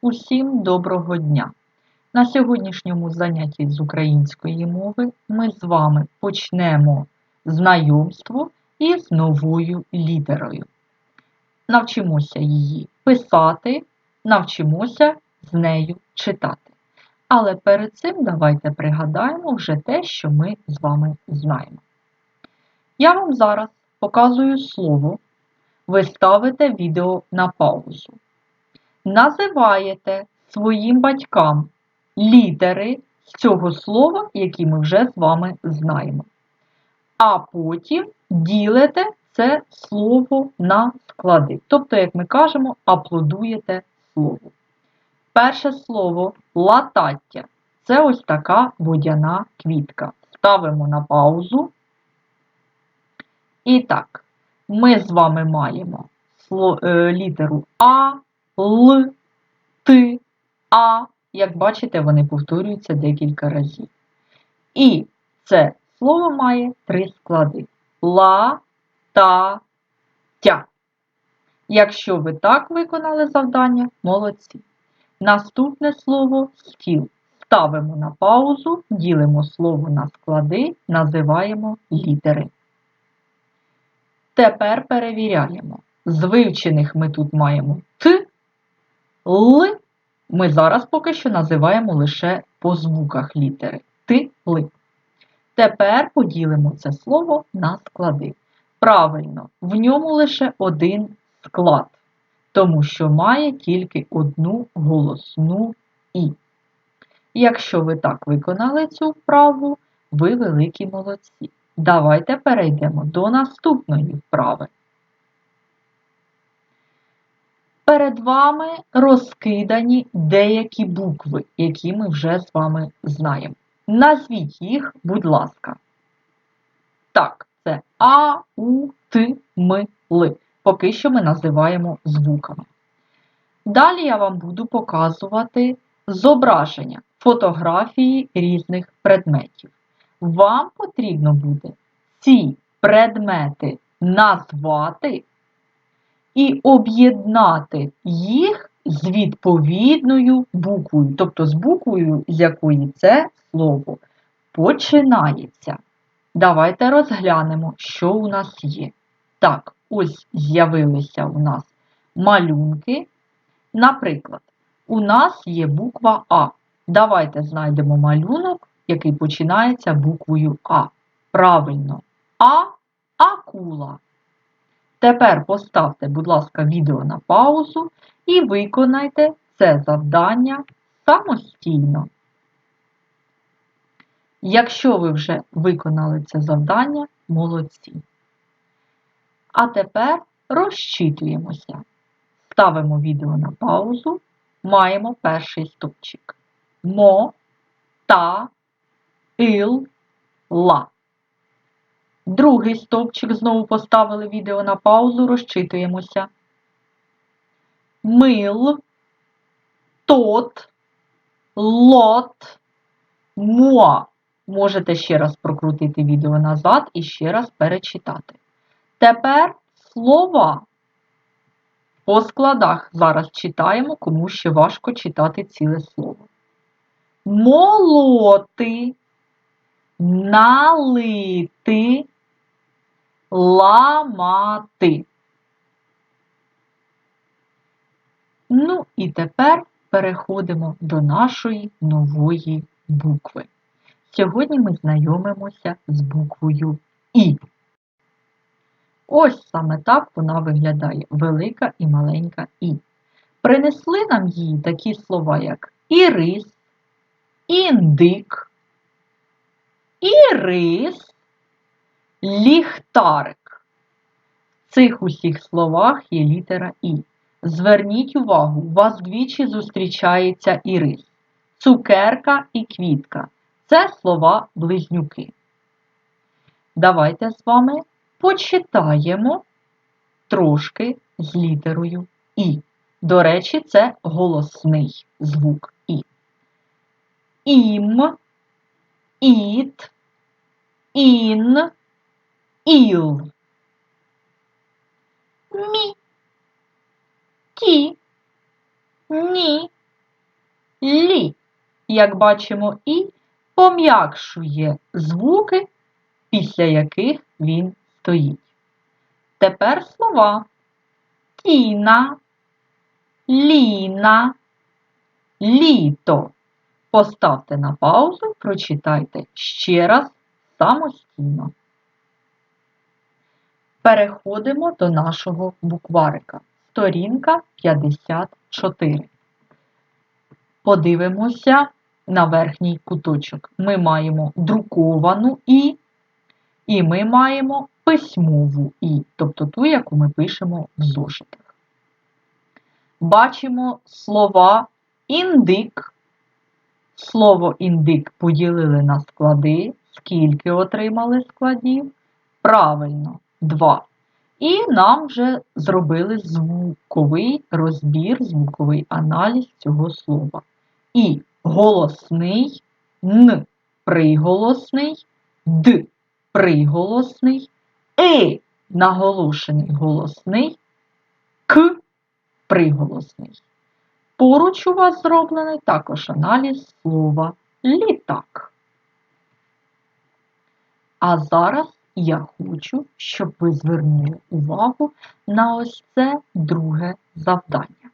Усім доброго дня! На сьогоднішньому занятті з української мови ми з вами почнемо знайомство із новою літерою. Навчимося її писати, навчимося з нею читати. Але перед цим давайте пригадаємо вже те, що ми з вами знаємо. Я вам зараз показую слово, ви ставите відео на паузу називаєте своїм батькам літери з цього слова, які ми вже з вами знаємо. А потім ділите це слово на склади. Тобто, як ми кажемо, аплодуєте слово. Перше слово латаття. Це ось така водяна квітка. Ставимо на паузу. І так, ми з вами маємо е, літеру А, Л, Т, А. Як бачите, вони повторюються декілька разів. І це слово має три склади: ла, та, тя. Якщо ви так виконали завдання, молодці. Наступне слово стіл. Ставимо на паузу, ділимо слово на склади, називаємо літери. Тепер перевіряємо. З вивчених ми тут маємо Т, Л ми зараз поки що називаємо лише по звуках літери ти ли. Тепер поділимо це слово на склади. Правильно, в ньому лише один склад, тому що має тільки одну голосну І. Якщо ви так виконали цю вправу, ви великі молодці. Давайте перейдемо до наступної вправи. Перед вами розкидані деякі букви, які ми вже з вами знаємо. Назвіть їх, будь ласка. Так, це А, У, Т, М, Л. Поки що ми називаємо звуками. Далі я вам буду показувати зображення фотографії різних предметів. Вам потрібно буде ці предмети назвати і об'єднати їх з відповідною буквою, тобто з буквою, з якої це слово починається. Давайте розглянемо, що у нас є. Так, ось з'явилися у нас малюнки. Наприклад, у нас є буква А. Давайте знайдемо малюнок, який починається буквою А. Правильно, А акула. Тепер поставте, будь ласка, відео на паузу і виконайте це завдання самостійно. Якщо ви вже виконали це завдання, молодці. А тепер розчитуємося. Ставимо відео на паузу, маємо перший стопчик. Мо, та, ил, ла. Другий стовпчик знову поставили відео на паузу, розчитуємося. Мил, тот, лот, муа. Можете ще раз прокрутити відео назад і ще раз перечитати. Тепер слова по складах зараз читаємо, кому ще важко читати ціле слово. Молоти, налити, ламати. Ну і тепер переходимо до нашої нової букви. Сьогодні ми знайомимося з буквою І. Ось саме так вона виглядає велика і маленька І. Принесли нам їй такі слова, як ірис, індик, ірис, Ліхтарик. В цих усіх словах є літера І. Зверніть увагу, у вас двічі зустрічається ірис, цукерка і квітка. Це слова близнюки. Давайте з вами почитаємо трошки з літерою І. До речі, це голосний звук І. Ім, іт, ін іл. Мі. Ті. Ні. лі. Як бачимо, і пом'якшує звуки, після яких він стоїть. Тепер слова Тіна, Ліна, Літо. Поставте на паузу, прочитайте ще раз самостійно. Переходимо до нашого букварика. Сторінка 54. Подивимося на верхній куточок. Ми маємо друковану І, і ми маємо письмову І, тобто ту, яку ми пишемо в зошитах. Бачимо слова індик. Слово індик поділили на склади. Скільки отримали складів? Правильно, два. І нам вже зробили звуковий розбір, звуковий аналіз цього слова. І голосний, н приголосний, д приголосний, е наголошений голосний, к приголосний. Поруч у вас зроблений також аналіз слова літак. А зараз я хочу, щоб ви звернули увагу на ось це друге завдання.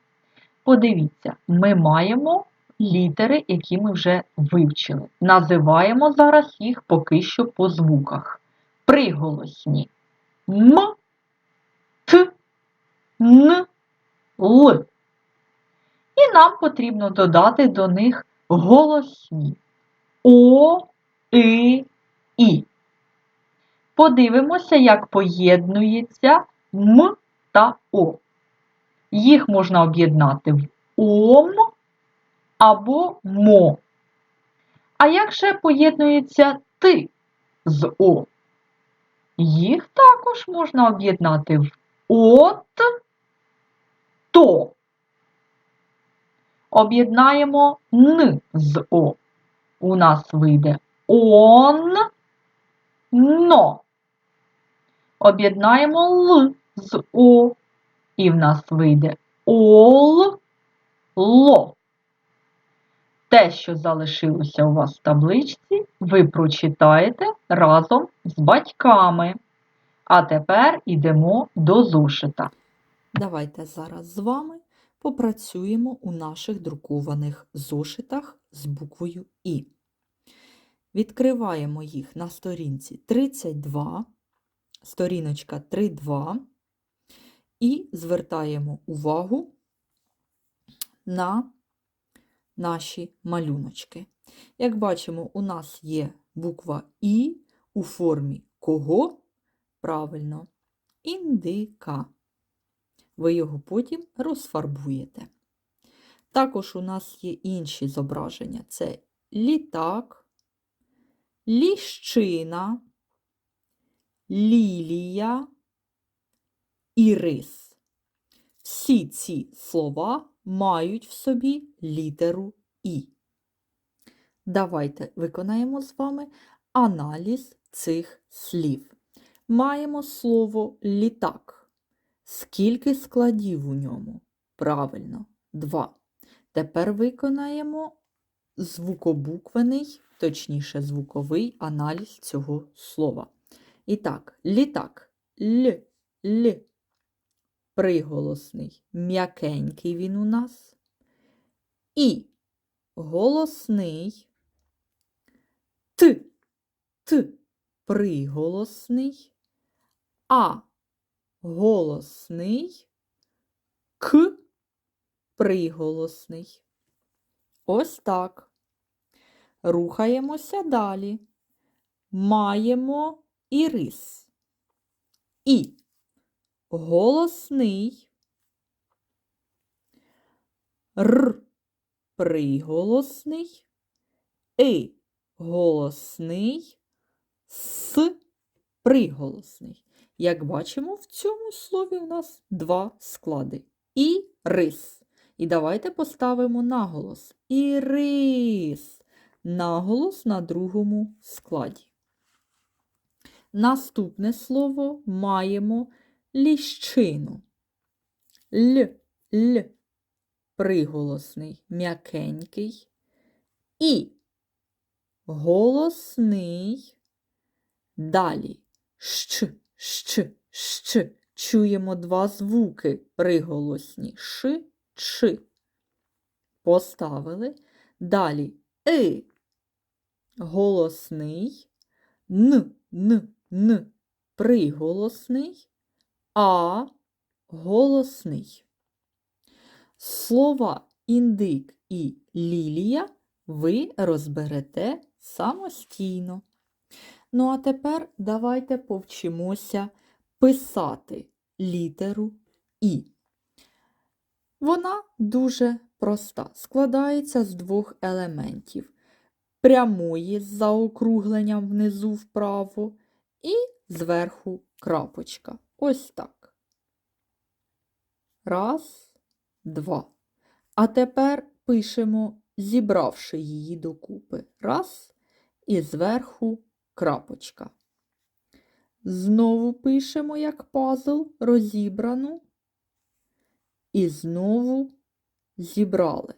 Подивіться, ми маємо літери, які ми вже вивчили. Називаємо зараз їх поки що по звуках. Приголосні М, Т, Н, Л. І нам потрібно додати до них голосні О, И, І. Подивимося, як поєднується М та О. Їх можна об'єднати в ОМ або МО. А як же поєднується Ти з О? Їх також можна об'єднати в от, то. Об'єднаємо Н з О. У нас вийде он, но. Об'єднаємо Л з О. І в нас вийде ол, ло. Те, що залишилося у вас в табличці, ви прочитаєте разом з батьками. А тепер йдемо до зошита. Давайте зараз з вами попрацюємо у наших друкованих зошитах з буквою І. Відкриваємо їх на сторінці 32, сторіночка 3.2 і звертаємо увагу на наші малюночки. Як бачимо, у нас є буква І у формі кого? Правильно, індика. Ви його потім розфарбуєте. Також у нас є інші зображення: це літак, ліщина, лілія і рис. Всі ці слова мають в собі літеру І. Давайте виконаємо з вами аналіз цих слів. Маємо слово літак. Скільки складів у ньому? Правильно, два. Тепер виконаємо звукобуквений, точніше, звуковий аналіз цього слова. І так, літак. Л, Л. Приголосний. М'якенький він у нас. І голосний. Т. Т. Приголосний. А голосний, К приголосний. Ось так. Рухаємося далі. Маємо ірис. І голосний, Р приголосний, И голосний, С приголосний. Як бачимо, в цьому слові у нас два склади. І рис. І давайте поставимо наголос. Ірис. Наголос на другому складі. Наступне слово маємо ліщину. Л, Л. приголосний м'якенький і голосний. Далі щ, щ, щ. Чуємо два звуки приголосні ш, ч. Поставили. Далі и. Голосний, н, н, н. Приголосний, а голосний. Слова індик і лілія ви розберете самостійно. Ну, а тепер давайте повчимося писати літеру І. Вона дуже проста, складається з двох елементів: прямої з заокругленням внизу вправо і зверху крапочка. Ось так. Раз, два. А тепер пишемо, зібравши її докупи. Раз і зверху крапочка. Знову пишемо як пазл розібрану. І знову зібрали.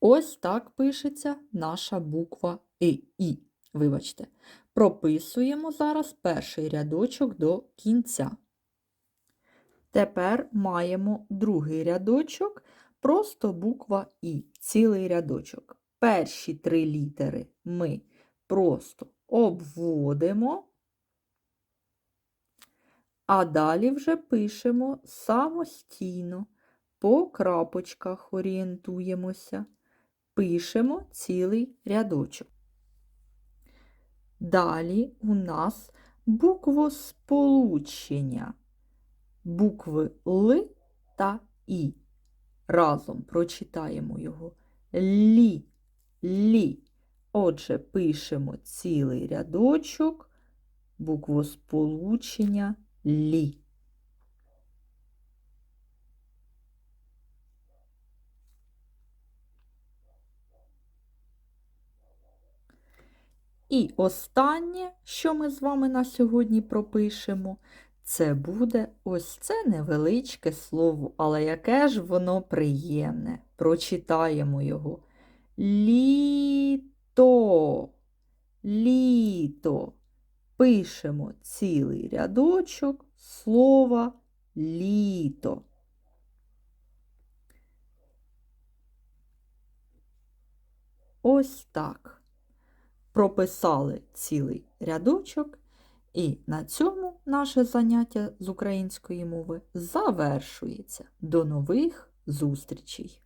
Ось так пишеться наша буква І. Вибачте. Прописуємо зараз перший рядочок до кінця. Тепер маємо другий рядочок, просто буква І, цілий рядочок. Перші три літери ми просто обводимо, а далі вже пишемо самостійно, по крапочках орієнтуємося, пишемо цілий рядочок. Далі у нас буквосполучення букви Л та І. Разом прочитаємо його лі, лі. Отже, пишемо цілий рядочок буквосполучення лі. І останнє, що ми з вами на сьогодні пропишемо, це буде ось це невеличке слово, але яке ж воно приємне. Прочитаємо його. Літо. Літо. Пишемо цілий рядочок слова літо. Ось так. Прописали цілий рядочок, і на цьому наше заняття з української мови завершується. До нових зустрічей!